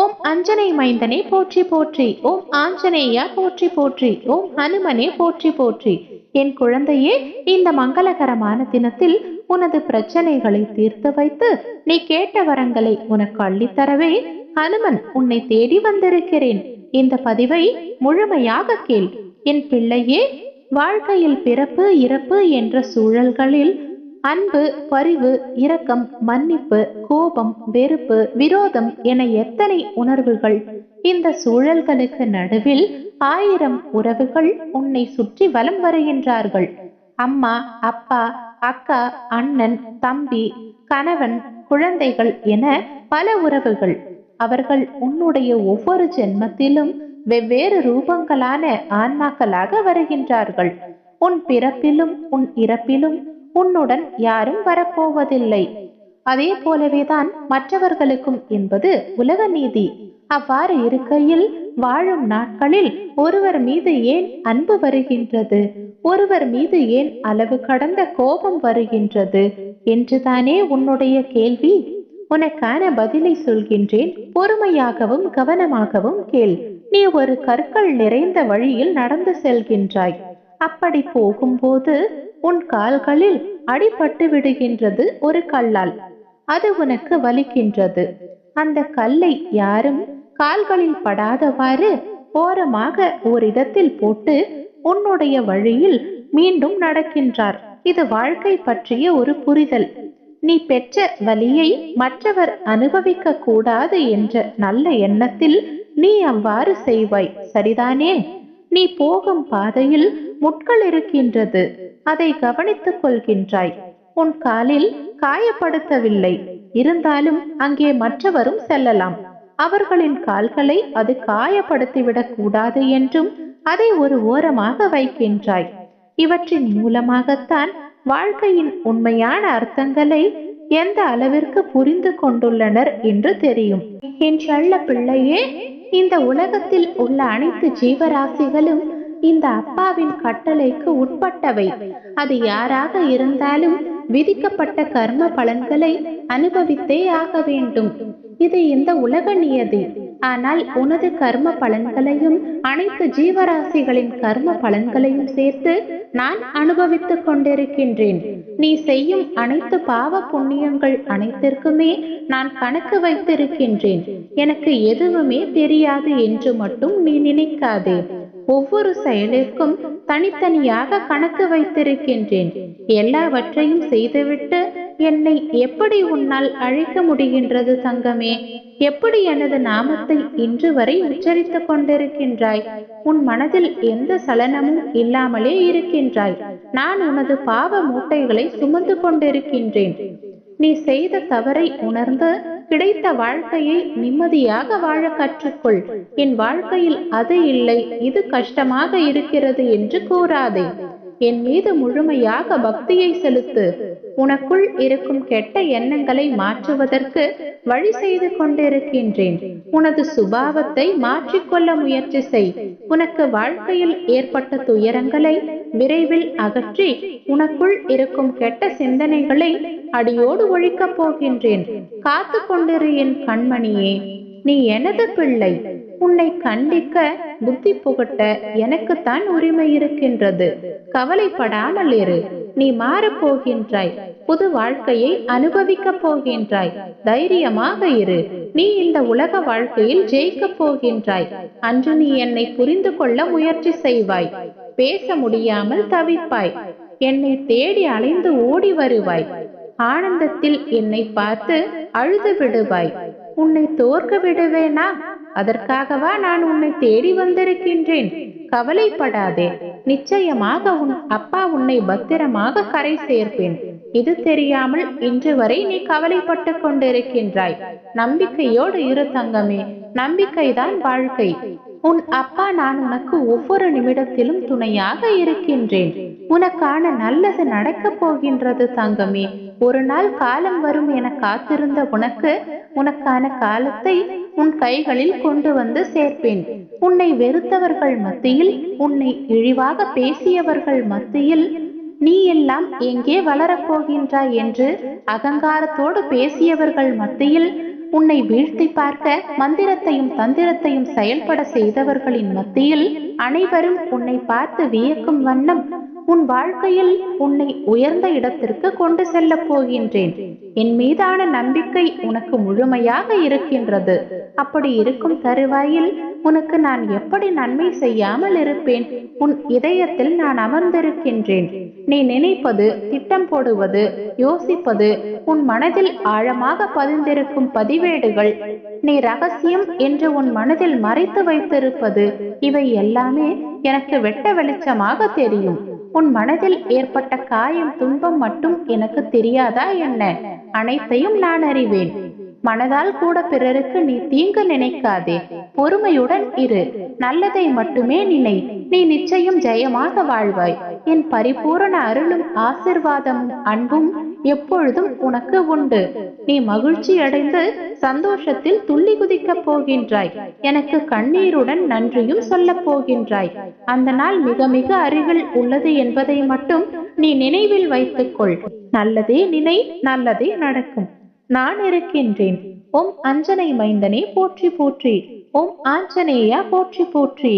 ஓம் அஞ்சனை மைந்தனே போற்றி போற்றி. ஓம் ஆஞ்சநேயா போற்றி போற்றி. ஓம் ஹனுமனே போற்றி போற்றி. என் குழந்தையே இந்த மங்களகரமான தினத்தில் உனது பிரச்சனைகளை தீர்த்து வைத்து நீ கேட்ட வரங்களை உனக்கு அள்ளித்தரவே ஹனுமன் உன்னை தேடி வந்திருக்கிறேன். இந்த பதிவை முழுமையாக கேள். என் பிள்ளையே வாழ்க்கையில் பிறப்பு இறப்பு என்ற சூழல்களில் அன்பு பரிவு இரக்கம் மன்னிப்பு கோபம் வெறுப்பு விரோதம் என எத்தனை உணர்வுகள். இந்த சூழல்களுக்கு நடுவில் ஆயிரம் உறவுகள் உன்னை சுற்றி வலம் வருகின்றார்கள். அம்மா அப்பா அக்கா அண்ணன் தம்பி கணவன் குழந்தைகள் என பல உறவுகள். அவர்கள் உன்னுடைய ஒவ்வொரு ஜென்மத்திலும் வெவ்வேறு ரூபங்களான ஆன்மாக்களாக வருகின்றார்கள். உன் பிறப்பிலும் உன் இறப்பிலும் உன்னுடன் யாரும் வரப்போவதில்லை. அதே போலவேதான் மற்றவர்களுக்கும் என்பது உலக நீதி. அவ்வாறு இருக்கையில் வாழும் நாட்களில் ஒருவர் மீது ஏன் அன்பு வருகின்றது? ஒருவர் மீது ஏன் அளவு கடந்த கோபம் வருகின்றது? என்றுதானே உன்னுடைய கேள்வி? உனக்கான பதிலை சொல்கின்றேன். பொறுமையாகவும் கவனமாகவும் கேள். நீ ஒரு கற்கள் நிறைந்த வழியில் நடந்து செல்கின்றாய். அப்படி போகும்போது உன் கால்களில் அடிபட்டு விடுகின்றது ஒரு கல்லால். அது உனக்கு வலிக்கின்றது. அந்த கல்லை யாரும் கால்களில் படாதவாறு ஓரமாக ஓரிடத்தில் போட்டு உன்னுடைய வழியில் மீண்டும் நடக்கின்றார். இது வாழ்க்கை பற்றிய ஒரு புரிதல். நீ பெற்ற வலியை மற்றவர் அனுபவிக்க கூடாது என்ற நல்ல எண்ணத்தில் நீ அவ்வாறு செய்வாய். சரிதானே? நீ போகும் பாதையில் முட்கள் இருக்கின்றது. அதை கவனித்துக் கொள்கின்றாய். உன் காலில் காயப்படுத்தவில்லை. இருந்தாலும் அங்கே மற்றவரும் செல்லலாம். அவர்களின் கால்களை அது காயப்படுத்திவிடக் கூடாது என்றும் அதை ஒரு ஓரமாக வைக்கின்றாய். இவற்றின் மூலமாகத்தான் வாழ்க்கையின் உண்மையான அர்த்தங்களை எந்த அளவிற்கு புரிந்து கொண்டுள்ளனர் என்று தெரியும். என் செல்ல பிள்ளையே இந்த உலகத்தில் உள்ள அனைத்து ஜீவராசிகளும் இந்த அப்பாவின் கட்டளைக்கு உட்பட்டவை. அது யாராக இருந்தாலும் விதிக்கப்பட்ட கர்ம பலன்களை அனுபவித்தே ஆக வேண்டும். இது இந்த உலக நியதி. ஆனால் உனது கர்ம பலன்களையும் அனைத்து ஜீவராசிகளின் கர்ம பலன்களையும் சேர்த்து நான் அனுபவித்துக் கொண்டிருக்கின்றேன். நீ செய்யும் அனைத்து பாவ புண்ணியங்கள் அனைத்திற்குமே நான் கணக்கு வைத்திருக்கின்றேன். எனக்கு எதுவுமே தெரியாது என்று மட்டும் நீ நினைக்காதே. ஒவ்வொரு செயலிற்கும் தனித்தனியாக கணக்கு வைத்திருக்கின்றேன். எல்லாவற்றையும் செய்துவிட்டு என்னை எப்படி உன்னால் அழைக்க முடிகின்றது சங்கமே? எப்படி எனது நாமத்தை இன்று வரை உச்சரித்துக் கொண்டிருக்கின்றாய்? உன் மனதில் எந்த சலனமும் இல்லாமலே இருக்கின்றாய். நான் உனது பாவ மூட்டைகளை சுமந்து கொண்டிருக்கின்றேன். நீ செய்த தவறை உணர்ந்து கிடைத்த வாழ்க்கையை நிம்மதியாக வாழ கற்றுக்கொள். என் வாழ்க்கையில் அது இல்லை இது கஷ்டமாக இருக்கிறது என்று கூறாதே. என் மீது முழுமையாக பக்தியை செலுத்து. உனக்குள் இருக்கும் கெட்ட எண்ணங்களை மாற்றுவதற்கு வழி செய்து கொண்டிருக்கின்றேன். உனது சுபாவத்தை மாற்றிக்கொள்ள முயற்சி செய். உனக்கு வாழ்க்கையில் ஏற்பட்ட துயரங்களை விரைவில் அகற்றி உனக்குள் இருக்கும் கெட்ட சிந்தனைகளை அடியோடு ஒழிக்கப் போகின்றேன். காத்து கொண்டிரு என் கண்மணியே. நீ எனது பிள்ளை. உன்னை கண்டிக்க புத்தி புகட்ட எனக்குத்தான் உரிமை இருக்கின்றது. கவலைப்படாமல் இரு. நீ மாறப் போகின்றாய். புது வாழ்க்கையை அனுபவிக்கப் போகின்றாய். தைரியமாக இரு. நீ இந்த உலக வாழ்க்கையில் ஜெயிக்கப் போகின்றாய். அன்று நீ என்னை புரிந்து கொள்ள முயற்சி செய்வாய். பேச முடியாமல் தவிப்பாய். என்னை தேடி அலைந்து ஓடி வருவாய். ஆனந்தத்தில் என்னை பார்த்து அழுது விடுவாய். உன்னை தோற்க விடுவேனா? அதற்காகவா நான் உன்னை தேடி வந்திருக்கின்றேன்? கவலைப்படாதே. நிச்சயமாக உன் அப்பா உன்னை பத்திரமாக கரை சேர்ப்பேன். இது தெரியாமல் இன்று வரை நீ கவலைப்பட்டு கொண்டிருக்கின்றாய். நம்பிக்கையோடு இரு தங்கமே. நம்பிக்கைதான் வாழ்க்கை. உன் அப்பா நான் உனக்கு ஒவ்வொரு நிமிடத்திலும் துணையாக இருக்கின்றேன். உனக்கான நல்லது நடக்கப் போகின்றது தங்கமே. ஒரு நாள் காலம் வரும் என காத்திருந்த உனக்கு உனக்கான காலத்தை உன் கைகளில் கொண்டு வந்து சேர்ப்பேன். உன்னை வெறுத்தவர்கள் மத்தியில் உன்னை இழிவாக பேசியவர்கள் மத்தியில் நீ எல்லாம் எங்கே வளரப் போகின்றாய் என்று அகங்காரத்தோடு பேசியவர்கள் மத்தியில் உன்னை வீழ்த்தி பார்க்க மந்திரத்தையும் தந்திரத்தையும் செயல்பட செய்தவர்களின் மத்தியில் அனைவரும் உன்னை பார்த்து வியக்கும் வண்ணம் உன் வாழ்க்கையில் உன்னை உயர்ந்த இடத்திற்கு கொண்டு செல்லப் போகின்றேன். என் மீதான நம்பிக்கை உனக்கு முழுமையாக இருக்கின்றது. அப்படி இருக்கும் தருவாயில் உனக்கு நான் எப்படி நன்மை செய்யாமல் இருப்பேன்? உன் இதயத்தில் நான் அமர்ந்திருக்கின்றேன். நீ நினைப்பது திட்டம் போடுவது யோசிப்பது உன் மனதில் ஆழமாக பதிந்திருக்கும் பதிவேடுகள். நீ ரகசியம் என்று உன் மனதில் மறைத்து வைத்திருப்பது. இவை எல்லாமே எனக்கு வெட்ட வெளிச்சமாக தெரியும். உன் மனதில் ஏற்பட்ட காயம் துன்பம் மட்டும் எனக்கு தெரியாதா என்ன? அனைத்தையும் நான் அறிவேன். மனதால் கூட பிறருக்கு நீ தீங்கு நினைக்காதே. பொறுமையுடன் இரு. நல்லதை மட்டுமே நினை. நீ நிச்சயம் ஜெயமாக வாழ்வாய். என் பரிபூரண அருளும் ஆசிர்வாதமும் அன்பும் எப்பொழுதும் உனக்கு உண்டு. நீ மகிழ்ச்சி அடைந்து சந்தோஷத்தில் துள்ளி குதிக்கப் போகின்றாய். எனக்கு கண்ணீருடன் நன்றியும் சொல்லப் போகின்றாய். அந்த நாள் மிக மிக அருகில் உள்ளது என்பதை மட்டும் நீ நினைவில் வைத்துக்கொள். நல்லதே நினை நல்லதே நடக்கும். நான் இருக்கின்றேன். ஓம் அஞ்சனை மைந்தனே போற்றி போற்றி. ஓம் ஆஞ்சநேயா போற்றி போற்றி.